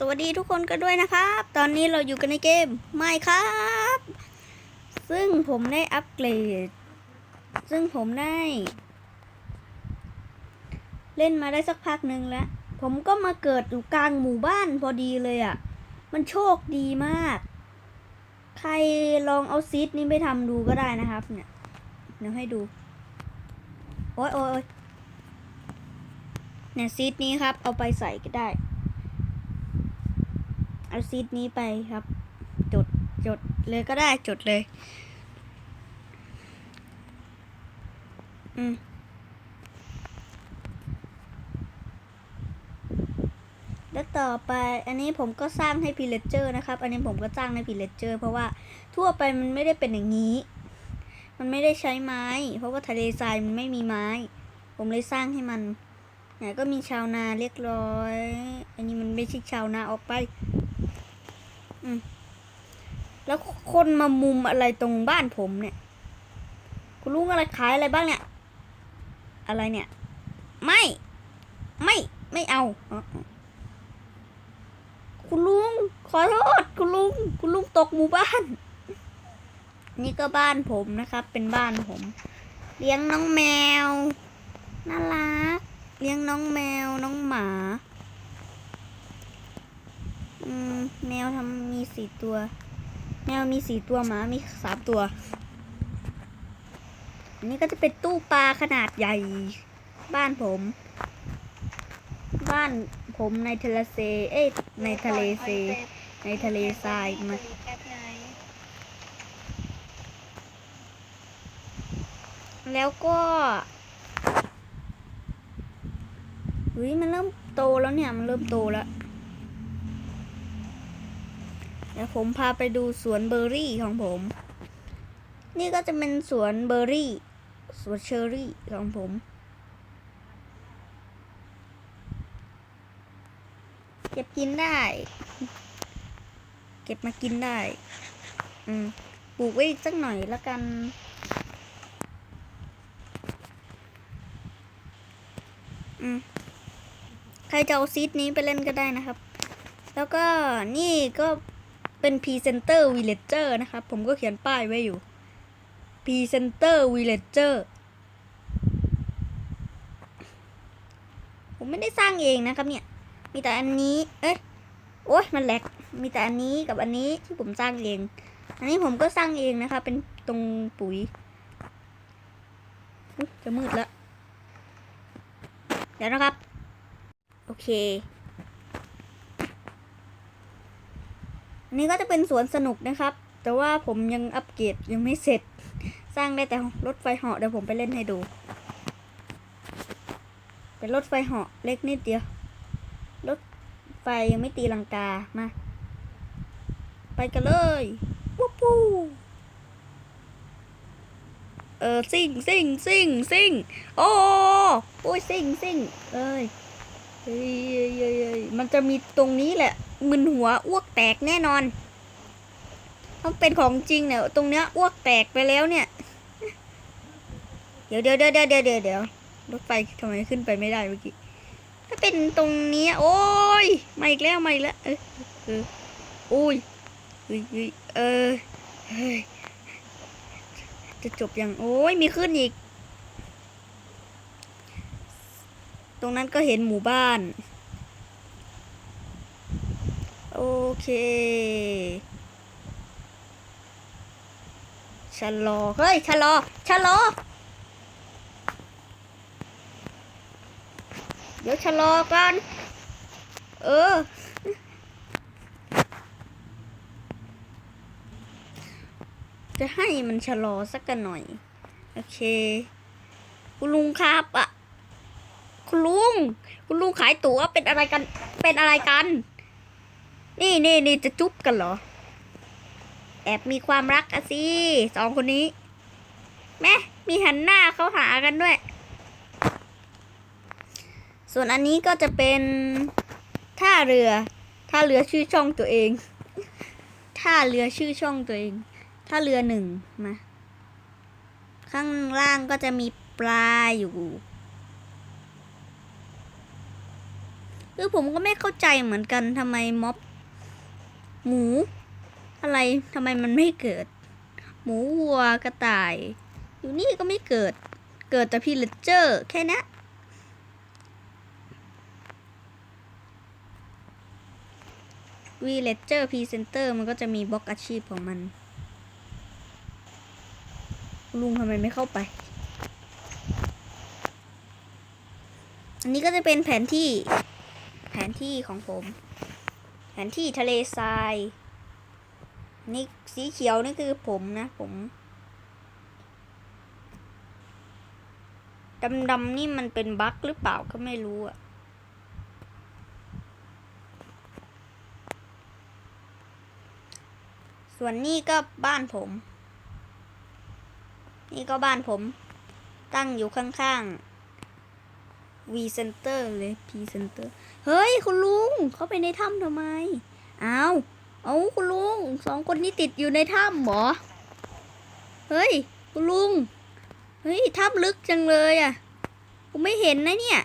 สวัสดีทุกคนกันด้วยนะครับ ตอนนี้เราอยู่กันในเกมไม่ครับ ซึ่งผมได้อัปเกรด ซึ่งผมได้ เล่นมาได้สักพักหนึ่งแล้ว ผมก็มาเกิดอยู่กลางหมู่บ้านพอดีเลยอะ่ะ มันโชคดีมาก ใครลองเอาซีดนี้ไปทำดูก็ได้นะครับ เนี่ยเดี๋ยวให้ดู โอ๊ยโอ๊ยโอ๊ยเนี่ยซีดนี้ครับ เอาไปใส่ก็ได้ เอาซีดนี้ไปครับ จดจดเลยก็ได้จดเลย อืมแล้วต่อไปอันนี้ผมก็สร้างให้พิเลเจอร์นะครับ อันนี้ผมก็สร้างให้พิเลเจอร์เพราะว่าทั่วไปมันไม่ได้เป็นอย่างนี้ มันไม่ได้ใช้ไม้ เพราะว่าทะเลทรายมันไม่มีไม้ ผมเลยสร้างให้มันเนี่ยก็มีชาวนาเรียบร้อย อันนี้มันไม่ใช่ชาวนาออกไป แล้วคนมามุมอะไรตรงบ้านผมเนี่ย คุณลุงอะไรขายอะไรบ้างเนี่ย อะไรเนี่ย ไม่ ไม่ ไม่เอา คุณลุง ขอโทษ คุณลุง คุณลุงตกหมู่บ้าน นี่ก็บ้านผมนะครับ เป็นบ้านผม เลี้ยงน้องแมว น่ารัก เลี้ยงน้องแมว น้องหมา แมวทำมีสี่ตัว แมวมีสี่ตัวหมามีสามตัว อันนี้ก็จะเป็นตู้ปลาขนาดใหญ่ บ้านผม บ้านผมในทะเลเซ เอ้ยในทะเลเซ ในทะเลทรายมาแล้วก็เฮ้ยมันเริ่มโตแล้วเนี่ย มันเริ่มโตแล้ว เดี๋ยวผมพาไปดูสวนเบอร์รี่ของผม นี่ก็จะเป็นสวนเบอร์รี่ สวนเชอร์รี่ของผม เก็บกินได้ เก็บมากินได้ อืม ปลูกไว้สักหน่อยแล้วกันอืมใครจะเอาซีดนี้ไปเล่นก็ได้นะครับ แล้วก็นี่ก็ เป็นพรีเซนเตอร์วิลเลจเจอร์นะครับ ผมก็เขียนป้ายไว้อยู่พรีเซนเตอร์วิลเลจเจอร์ผมไม่ได้สร้างเองนะครับเนี่ย มีแต่อันนี้ เอ๊ะโอ๊ยมันแหลก มีแต่อันนี้กับอันนี้ที่ผมสร้างเอง อันนี้ผมก็สร้างเองนะคะ เป็นตรงปุ๋ยอุ๊ยจะมืดแล้วเดี๋ยวนะครับ โอเค นนี้ก็จะเป็นสวนสนุกนะครับ แต่ว่าผมยังอัปเกรดยังไม่เสร็จ สร้างได้แต่รถไฟเหาะเดี๋ยวผมไปเล่นให้ดู เป็นรถไฟเหาะเล็กนิดเดียว รถไฟยังไม่ตีลังกา มา ไปกันเลยวู้ปูเออซิ่งซิ่งซิ่งซิ่งโอ้โอ้ยซิ่งซิ่งเอ้ยเฮ้ยเฮ้ยเฮ้ยเฮ้ยมันจะมีตรงนี้แหละ มึนหัวอ้วกแตกแน่นอนถ้าเป็นของจริงเนี่ยตรงเนี้ยอ้วกแตกไปแล้วเนี่ย เดี๋ยวเดี๋ยวเดี๋ยวเดี๋ยวเดี๋ยวเดี๋ยวรถไฟทำไมขึ้นไปไม่ได้เมื่อกี้ถ้าเป็นตรงนี้โอ้ยมาอีกแล้วมาอีกแล้วเออเออโอ้ยเฮ้ยเฮ้ยเออเฮ้ยจะจบยังโอ้ยมีขึ้นอีก ตรงนั้นก็เห็นหมู่บ้าน โอเคชะลอ เฮ้ยชะลอชะลอ เดี๋ยวชะลอก่อน เออ จะให้มันชะลอสักกันหน่อย โอเค คุณลุงครับอะคุณลุง คุณลุงขายตั๋วเป็นอะไรกัน เป็นอะไรกัน นี่นี่นี่จะจุ๊บกันเหรอ แอบมีความรักอะสิสองคนนี้แม่มีหันหน้าเขาหากันด้วย ส่วนอันนี้ก็จะเป็นท่าเรือท่าเรือชื่อช่องตัวเองท่าเรือชื่อช่องตัวเองท่าเรือหนึ่งมาข้างล่างก็จะมีปลาอยู่คือผมก็ไม่เข้าใจเหมือนกันทำไมม็อบ หมู อะไรทำไมมันไม่เกิด หมูวัวกระต่าย อยู่นี่ก็ไม่เกิด เกิดแต่พีเลเจอร์แค่นี้วีเลเจอร์พรีเซนเตอร์มันก็จะมีบล็อกอาชีพของมัน ลุงทำไมไม่เข้าไป อันนี้ก็จะเป็นแผนที่แผนที่ของผม แผนที่ทะเลทราย นี่สีเขียวนี่คือผมนะผมดำๆนี่มันเป็นบั๊กหรือเปล่าก็ไม่รู้อะส่วนนี่ก็บ้านผม นี่ก็บ้านผม ตั้งอยู่ข้างๆ V Center เลย P Center เฮ้ย คุณลุงเข้าไปในถ้ำทำไมอ้าวเอาคุณลุงสองคนนี้ติดอยู่ในถ้ำหรอ เฮ้ย คุณลุง เฮ้ยถ้ำลึกจังเลยอะผมไม่เห็นนะเนี่ย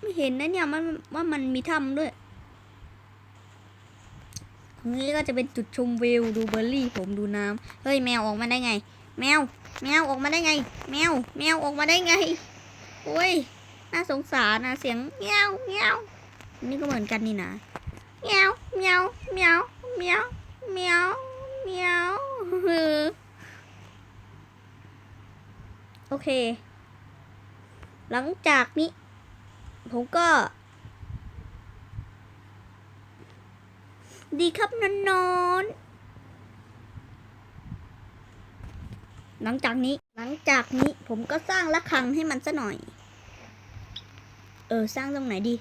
ไม่เห็นนะเนี่ยมันว่ามันมีถ้ำด้วยตรงนี้ก็จะเป็นจุดชมวิวดูเบอร์รี่ผมดูน้ำเฮ้ยแมวออกมาได้ไง แมว แมวออกมาได้ไง แมว แมวออกมาได้ไงโอ้ย น่าสงสารนะเสียงเมียวเมียวนี่ก็เหมือนกันนี่นะเมียวเมียวเมียวเมียวเมียวเมียวโอเค หลังจากนี้ ผมก็ ดีครับนอนนอนหลังจากนี้ หลังจากนี้ผมก็สร้างระฆังให้มันซะหน่อย ออสร้างตรงไหนดี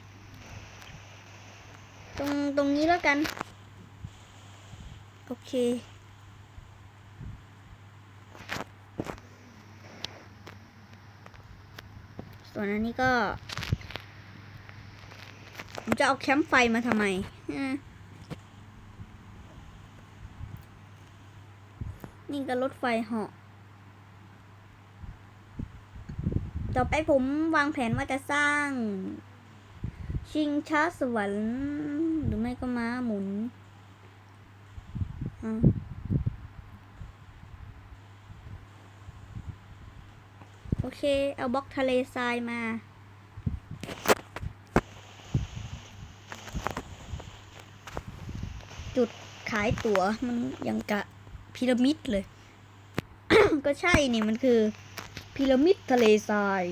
ตรงตรงนี้แล้วกัน โอเค ส่วนอันนี้ก็ ผมจะเอาแคมป์ไฟมาทำไมนี่ก็รถไฟเหาะ ต่อไปผมวางแผนว่าจะสร้าง ชิงช้าสวรรค์หรือไม่ก็ม้าหมุนอโอเค เอาบล็อกทะเลทรายมา จุดขายตั๋วมันยังกะพีระมิดเลย ก็ใช่นี่มันคือ พีระมิดทะเลทราย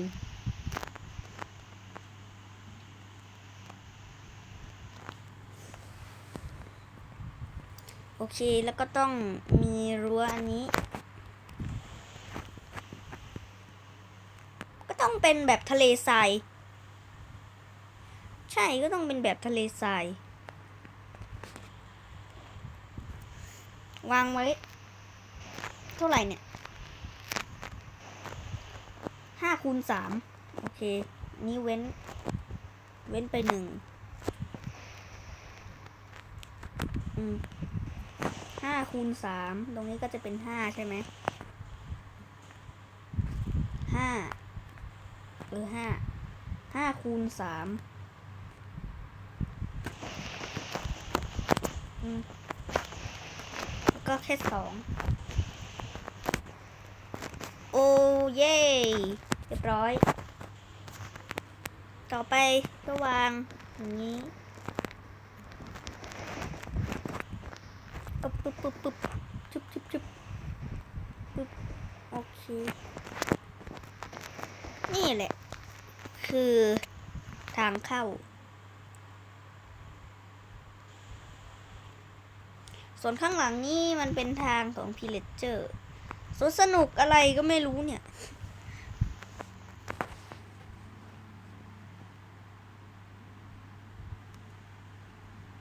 โอเค แล้วก็ต้องมีรั้วอันนี้ ก็ต้องเป็นแบบทะเลทราย ใช่ก็ต้องเป็นแบบทะเลทรายวางไว้ เท่าไหร่เนี่ย ห้าคูณสามโอเค นี่เว้น เว้นไปหนึ่งอืมห้าคูณสามตรงนี้ก็จะเป็นห้าใช่ไหมห้าหรือห้าห้าคูณสามอืมก็แค่สอง โอ้เย่ เรียบร้อย ต่อไปก็วางอย่างนี้ปุ๊บปุ๊บปุ๊บปุ๊บชุบชุบชุบปุ๊บโอเค นี่แหละ คือทางเข้า ส่วนข้างหลังนี่มันเป็นทางของพิเลเจอร์สวนสนุกอะไรก็ไม่รู้เนี่ย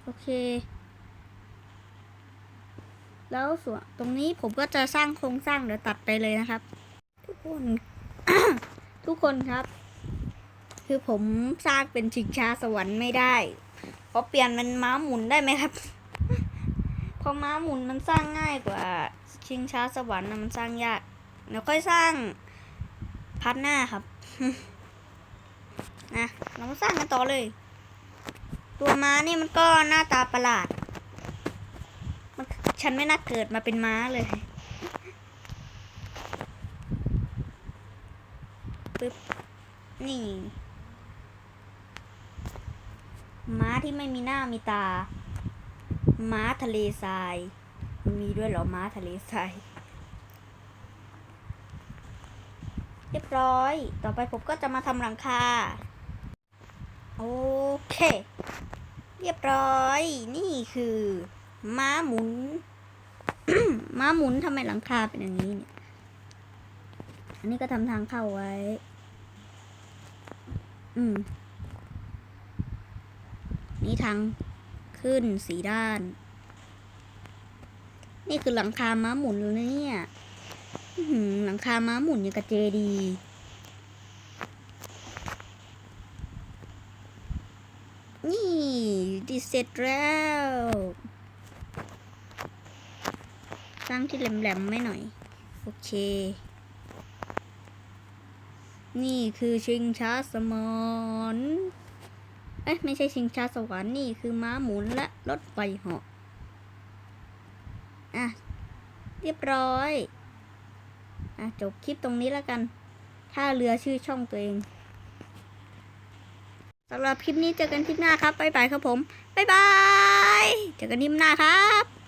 อเค แล้วส่วนตรงนี้ผมก็จะสร้างโครงสร้างเดี๋ยวตัดไปเลยนะครับ ทุกคนทุกคนครับ คือผมสร้างเป็นชิงช้าสวรรค์ไม่ได้ขอเปลี่ยนเป็นม้าหมุนได้ไหมครับเพราะม้าหมุนมันสร้างง่ายกว่าชิงช้าสวรรค์นะมันสร้างยากเดี๋ยวค่อยสร้างพาร์ทหน้าครับนะเรามาสร้างกันต่อเลย ตัวม้านี่มันก็หน้าตาประหลาด มันฉันไม่น่าเกิดมาเป็นม้าเลยปึ๊บนี่ ม้าที่ไม่มีหน้ามีตา ม้าทะเลทรายมันมีด้วยเหรอม้าทะเลทรายเรียบร้อย ต่อไปผมก็จะมาทำหลังคา โอเค เรียบร้อย นี่คือม้าหมุน ม้าหมุนทำไมหลังคาเป็นอย่างนี้เนี่ยอันนี้ก็ทำทางเข้าไว้ อืม นี่ทางขึ้นสีด้าน นี่คือหลังคาม้าหมุนเลยเนี่ยอื้อหือหลังคาม้าหมุนอย่างกับเจดีย์นี่ดิ เสร็จแล้ว สร้างที่แหลมๆไม่หน่อย โอเค นี่คือชิงช้าสมอนเอ๊ะไม่ใช่ชิงช้าสวรรค์นี่คือม้าหมุนและรถไฟเหาะอะ เรียบร้อย อะ จบคลิปตรงนี้แล้วกัน ถ้าเรือชื่อช่องตัวเอง สำหรับคลิปนี้เจอกันคลิปหน้าครับบ๊ายบายครับผมบ๊ายบายเจอกันคลิปหน้าครับ